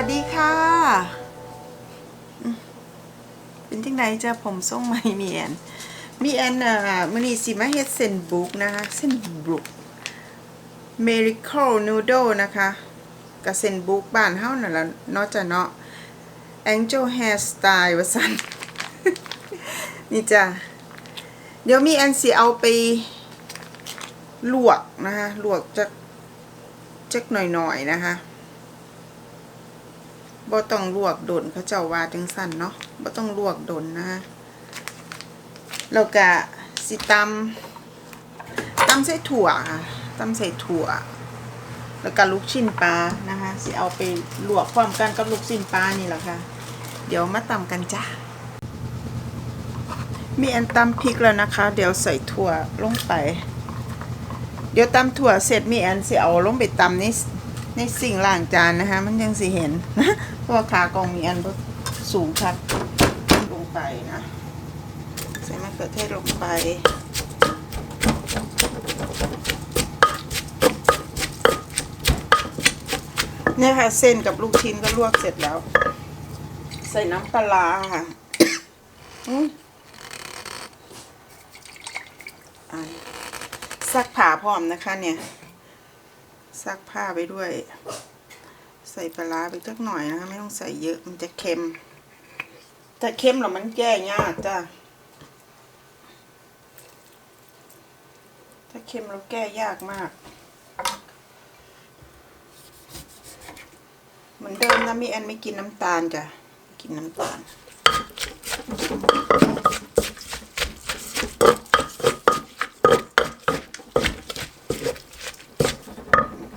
วัสดีค่ะ เป็นที่ไหนจะผมส่งไมาให้มีแอนมีแอนอะมื้อนี้สิมาเฮ็ดเส้นบุกนะคะเส้นบุก Miracle Noodle นะคะกับเส้นบุกบ้านเฮานั่นละเนาะจ้ะเนาะ Angel Hair Style ว่าซั่นนี่จ้ะเดี๋ยวมีแอนสิเอาไปลวกนะคะลวกจักจักหน่อยๆนะคะ บ่ต้องลวกดนเขาเจ้าว่าจังสั่นเนาะบ่ต้องลวกดนนะแล้วก็สิตำตำใส่ถั่วค่ะตำใส่ถั่ว แล้วก็ลูกชิ้นปลานะคะสิเอาไปลวกพร้อมกันกับลูกชิ้นปลานี่แหละค่ะ เดี๋ยวมาตำกันจ้ามีอันตำพริกแล้วนะคะ เดี๋ยวใส่ถั่วลงไป เดี๋ยวตำถั่วเสร็จมีอันสิเอาลงไปตำใน ในสิ่งล้างจานนะคะ มันยังสิเห็นนะเพราะว่าขากองมีอันสูงครับลงไปนะใส่มะเขือเทศลงไปเนี่ยค่ะเส้นกับลูกชิ้นก็ลวกเสร็จแล้ว ใส่น้ำปลาค่ะอืมอะซักผ้าพร้อมนะคะเนี่ย ซักผ้าไปด้วย ใส่ปลาไปสักหน่อยนะคะ ไม่ต้องใส่เยอะมันจะเค็มถ้าเค็มแล้วมันแก้ยากจ้ะถ้าเค็มแล้วแก้ยากมาก เหมือนเดิมนะมีแอนไม่กินน้ำตาลจ้ะไม่กินน้ำตาล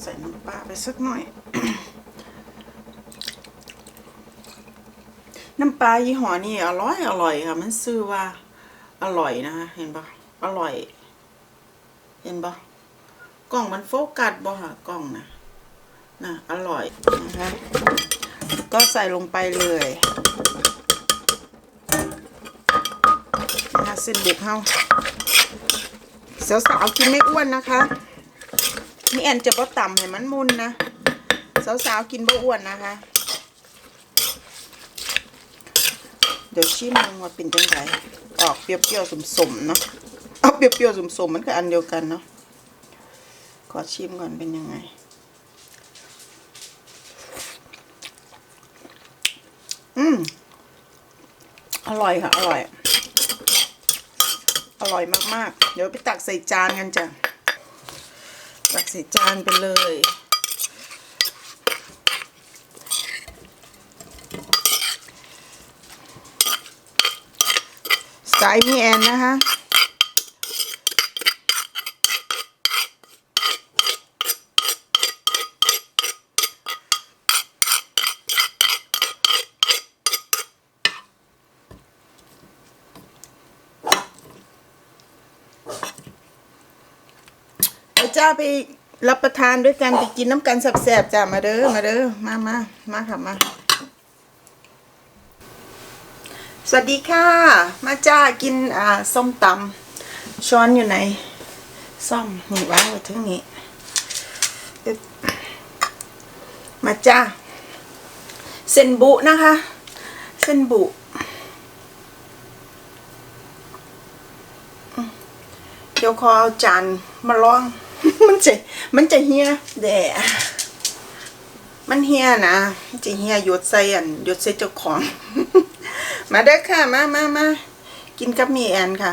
ใส่น้ำปลาไป สักหน่อย น้ำปลายี่ห้อนี่อร่อยอร่อยค่ะ มันซื้อว่า อร่อยนะคะเห็นปะอร่อย เห็นปะกล่องมันโฟกัสบ่ค่ะกล่องนะนะอร่อยนะคะก็ใส่ลงไปเลยนะคะเส้นบุกเฮาสาวๆกินไม่อ้วนนะคะ นี่แอนจะบ่ต่ำให้มันมุนนะ สาวๆกินบ่อ้วนนะคะ เดี๋ยวชิมมึงว่าเป็นจังไงออกเปรี้ยวๆสมๆเนาะเอาเปรี้ยวๆสมๆมันก็อันเดียวกันเนาะขอชิมก่อนเป็นยังไงอืมอร่อยค่ะ อร่อย อร่อยมาก ๆ เดี๋ยวไปตักใส่จานกันจ้ะ ตักใส่จานไปเลย สายมีแอนนะคะ จ้าไปรับประทานด้วยกันไปกินน้ำกันแสบๆจ้ามาเด้อมาเด้อมามามาค่ะมา สวัสดีค่ะ มาจ้ากินอ่าส้มตำช้อนอยู่ไหนซ่อมนี่วางไว้ทั้งนี้ มาจ้าเส้นบุนะคะ เส้นบุเดี๋ยวขอเอาจานมาลอง มันจะมันจะเฮียแดะมันเฮียนะมันจะเฮียหยดใส่อันหยดใส่เจ้าของ มาเด้อค่ะ มามามากินกับมีแอนค่ะ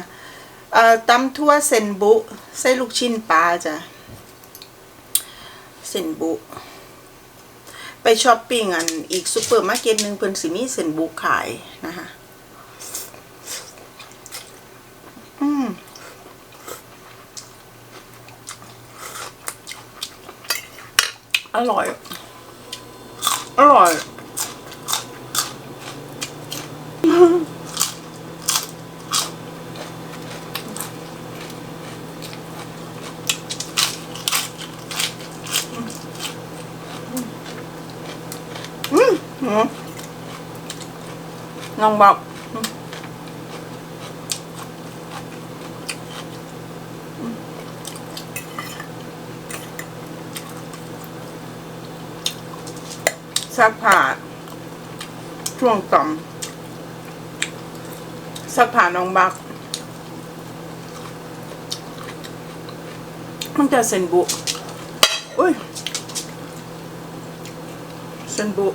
เอ่อตำทั่วเส้นบุ ใส่ลูกชิ้นปลาจ้ะเส้นบุ ไปช้อปปิ้งอันอีกซูเปอร์มาร์เก็ตหนึ่งเพิ่นสิมีเส้นบุขายนะคะ อร่อย อร่อยอืมอืมลองบอก ซักผ้าช่วงต่อมซักผ้าน้องบักมันจะเซนบุอุ้ยเซนบุ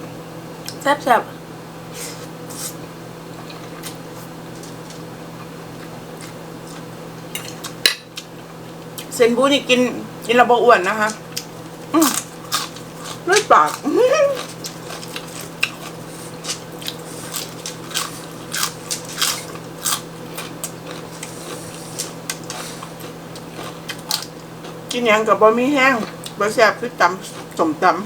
แซ่บแซ่บเซนบุนี่กินกินระบอ้วนนะคะ อืมเลือดปาก กินหยังกับบะหมี่แห้งบะแซ่บคือตำสมตำ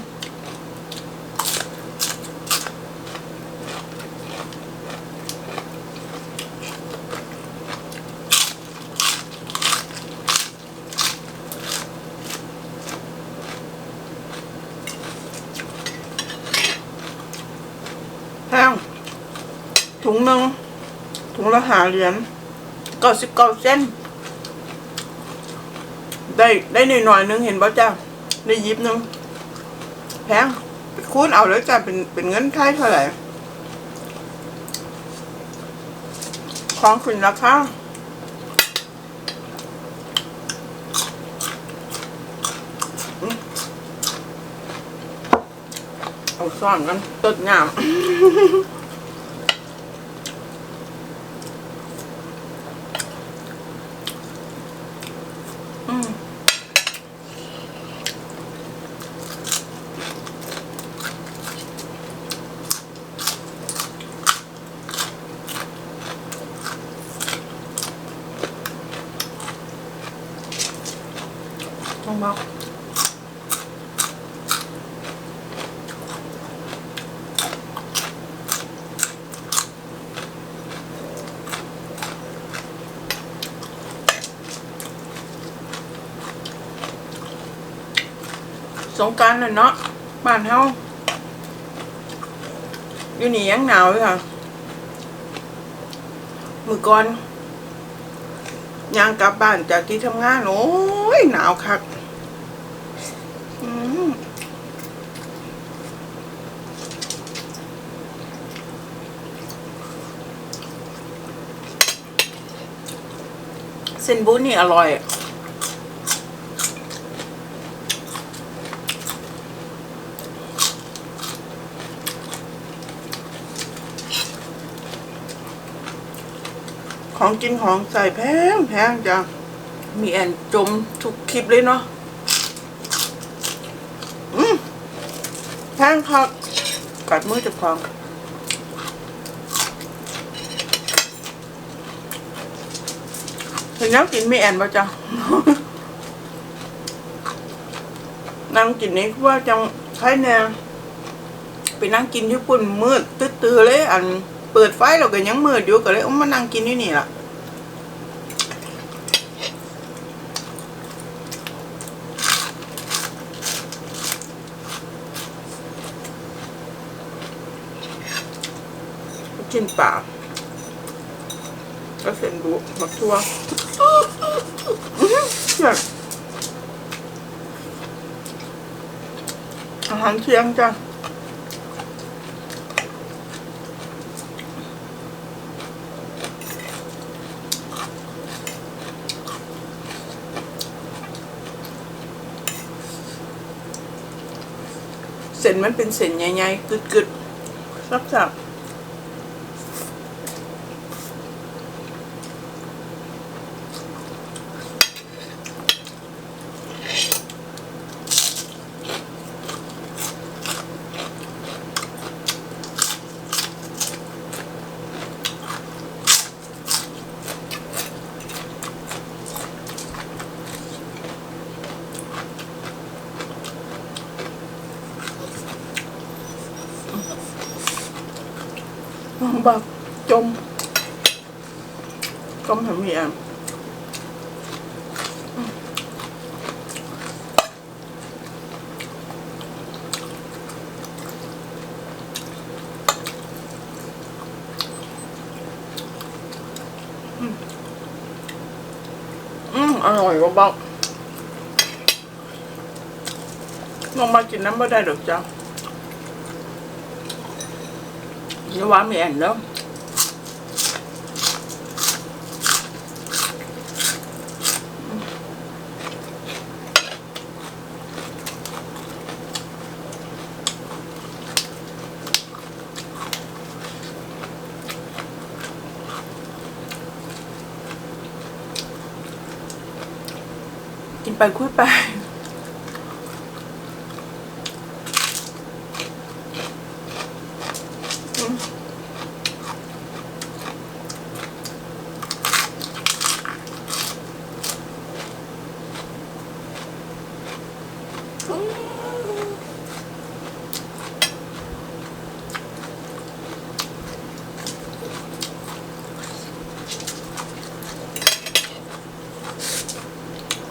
แห้งถุงหนึ่งถุงละหาเหรียญเก้าสิบเก้าเซน ได้ได้หน่อยหน่อยนึงเห็นป่ะจ้าได้ยิบนึงแพงคูณเอาแล้วจ้าเป็นเป็นเงินไทยเท่าไหร่ของขึ้นราคาเอาซ่อนกันตดงา องบอกสงการน่ะเนาะบ้านเฮาอยู่นี่ยังหนาวอยู่ค่ะ มือก่อนยางกลับบ้านจากที่ทำงาน โอ้ย หนาวคัก เส้นบุญนี่อร่อย ของกินของใส่แพงแพงจ้ะมีแอนจมทุกคลิปเลยเนาะ อืม แพงครับกัดมือเจะพองเห็นแล้วกินไม่แอนป่ะจ๊ะนั่งกินนี้ว่าจังใครแน่ไปนั่งกินญี่ปุ่นมืดตื้อๆเลย อันเปิดไฟเราก็ยังมืดอยู่ก็เลยเอามานั่งกินอยู่นี่ล่ะ กินป่าก็เส้นบุมาทั่วอื้อเขียอาหารเที่ยงจ้ะเส้นมันเป็นเส้นใหญ่ๆกึดๆซับ ๆบักจมจมทำเมียอืมอร่อยกว่าบักลองมากินน้ำไม่ได้หรอกจ้ะ อย่าว่าไม่แอนแล้วกินไปคุยไป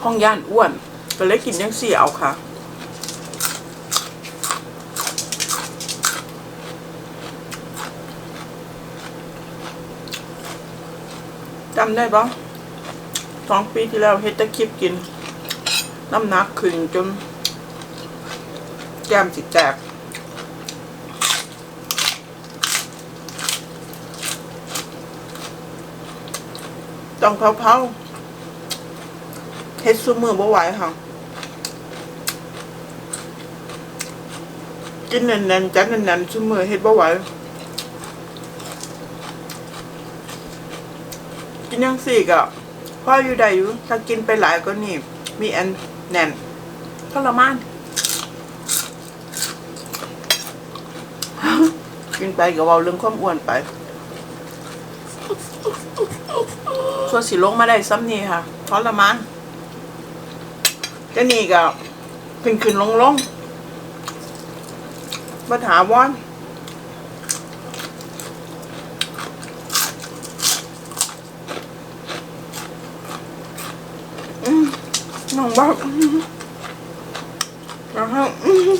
ห้ องย่านอ้วน ก็เลยกินยังเสี่เอาค่ะจำได้ปะสองปีที่แล้วเฮดแตะคลิปกิน น้ำหนักขึ้นจน แก้มสิแตกต้องเผาๆ เฮ็ดซุมือบ่ไหวค่ะกินแน่นๆจัดแน่นๆซุมือเฮ็ดบ่ไหวกินยังสี่ก็พออยู่ได้อยู่ถ้ากินไปหลายก็นี่ มีอันแน่นทรมานกินไปก็เว้าเรื่องความอ้วนไปส่วนสิลงมาได้ซ้ำนี่ค่ะทรมาน ก็นี่ก็ขึ้นขึ้นลงลงปัญหาวอนอืมน้องบอกอืมนะฮะอืม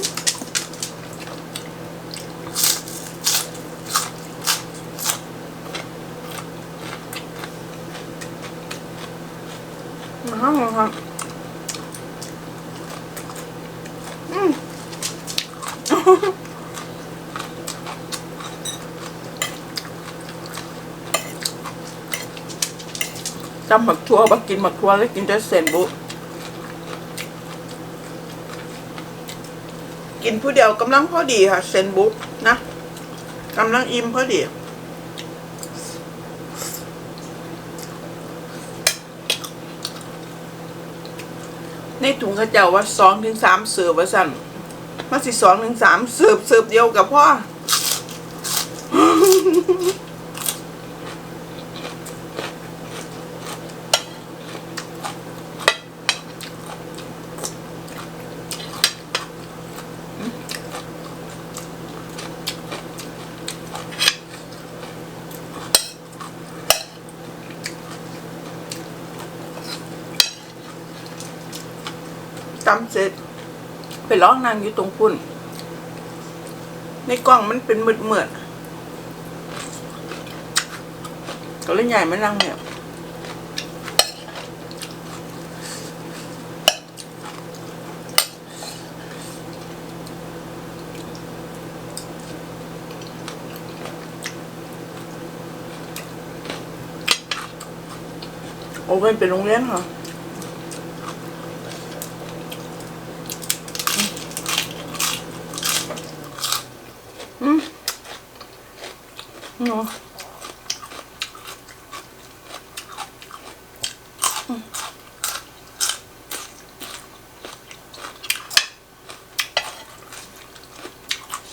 นะ ฮะนะฮะจำหมักทั่วบักกินหมักทั่วแล้วกินแต่เส้นบุกินผู้เดียวกำลังพอดีค่ะเส้นบุกนะกำลังอิ่มพอดีในถุงเขาเจ้าว่าสองถึงสามเสือว่าสั่นมาสิสองถึงสามเสืบเสืบเดียวกับพ่อ ตำเสร็จ ไป ร้องนางอยู่ตรงพุ่น ในกล้องมันเป็นมืดเมืดๆก็เลยใหญ่ไม่นั่งเนี่ยโอ้เป็นเป็นโรงเรียนค่ะเ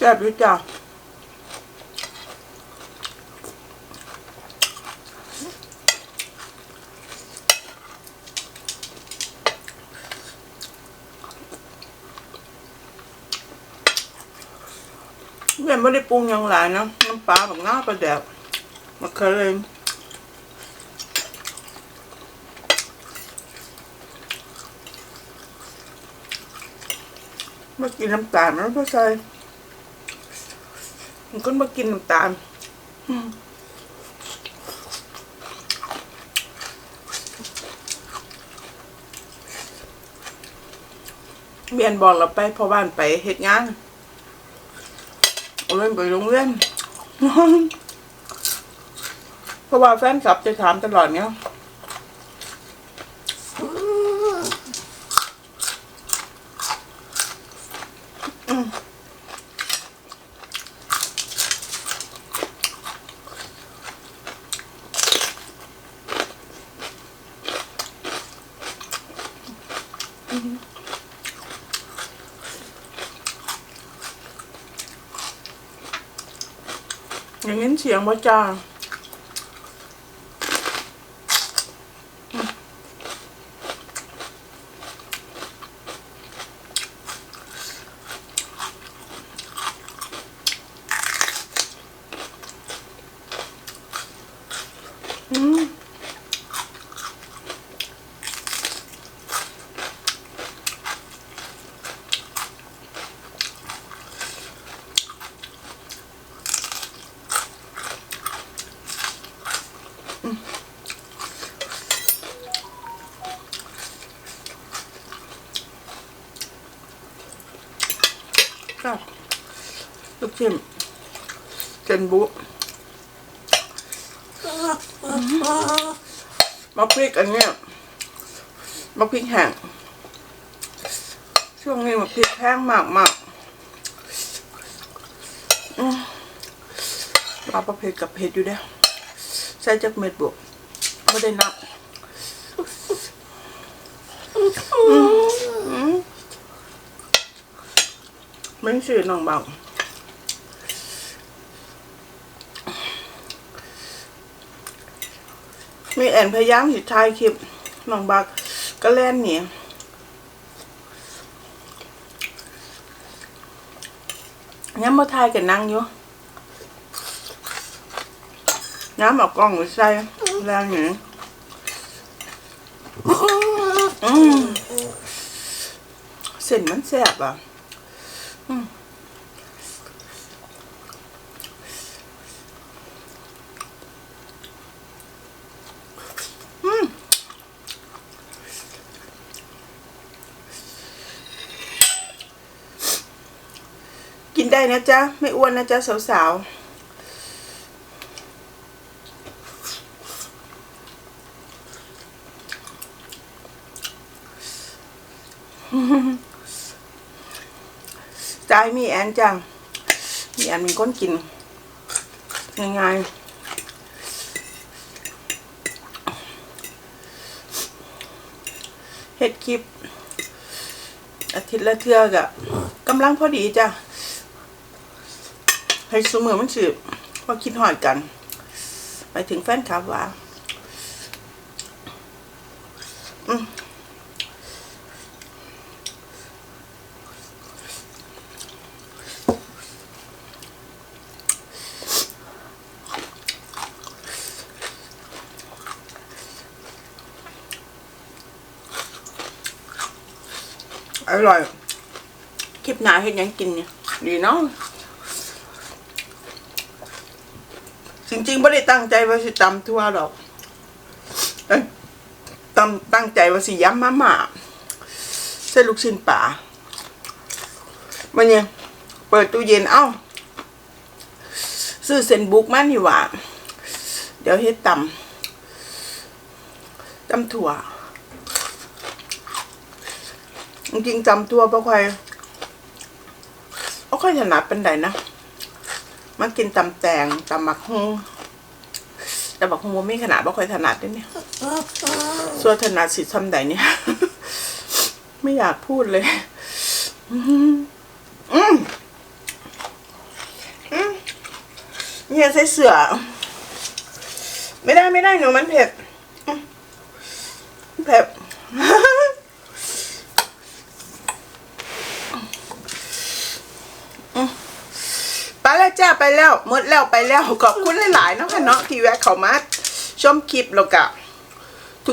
ซ่บอยู่จ้ะเพื่อนไม่ได้ปรุงยังหลายนะน้ำปลาแบบน้าปลาแดกมะเขือเลยมากินน้ำตาลมันก็ใส่ มันก็มากินน้ำตาลอืมเบียนบอกเราไปพอบ้านไปเฮ็ดงานเอาเล่นไปโรงเรียนเพราะว่าแฟนคลับจะถามตลอดเนี้ย อย่างนี้เสียงบ่จ้า อืมก็ ลูกชิ้นเจนบุมะพริกอันเนี้ยมะพริกแห้งช่วงนี้มะพริกแพงมากมากๆอืมปลาประเภทกับเผ็ดอยู่เด้อใส่จากเม็ดบวกไม่ได้นับมไม่ชื่อน้องเบา มีแอนพยายามสิถ่ายคลิปน้องบักก็แล่นหนีย้ำมาถ่ายกันนั่งอยู่ย้ำเอากล้องใส่แรงหนีเส้นมันแสบอะ อืมกิน ได้นะจ๊ะ ไม่อ้วนนะจ๊ะ สาวๆใจมีแอนจัง มีแอนมีก้นกินง่ายๆเฮ็ดคลิป อาทิตย์ละเทือกะกำลังพอดีจ้ะ ให้สมือมันสืบว่าคิดหอดกัน ไปถึงแฟนคลับว่าอร่อย คลิปหนาเห็นยังกินเนี่ย ดีเนาะ จริงๆไม่ได้ตั้งใจว่าสิตำทั่วหรอกตั้งตั้งใจว่าสิย้ำมาม่าเส้นลูกชิ้นป่ามันเนี่ยเปิดตู้เย็นเอ้า ซื้อเซนบุกมานี่หว่า เดี๋ยวเฮ็ดตำตำถั่ว จริงๆจำทั่วบ่ค่อยบ่ค่อยถนัดเป็นไดนะ มากินตำแตงตำหมักฮงแต่บักฮงบ่มีขนาดบ่ค่อยถนัดเด้เนี่ยส่วนถนัดสิทำใดเนี่ย ไม่อยากพูดเลยอืมอืมอืมเนี่ยใส่เสือ ไม่ได้ไม่ได้หนูมันเผ็ดเผ็ด ไปแล้ว จ้าไปแล้วหมดแล้วไปแล้วขอบคุณหลายๆเนาะค่ะเนาะที่แวะเข้ามาชมคลิปแล้วก็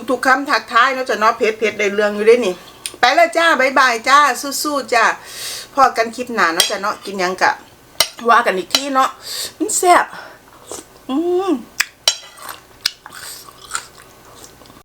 ทุกๆคำทักทายเนาะจะเนาะเพจเพจได้เรื่องอยู่ด้วยนี่ ไปแล้วจ้าบายบายจ้าสู้ๆจ้าพอกันคลิปหนาเนาะจะเนาะกินยังกะว่ากันอีกที่เนาะมันแซ่บอืม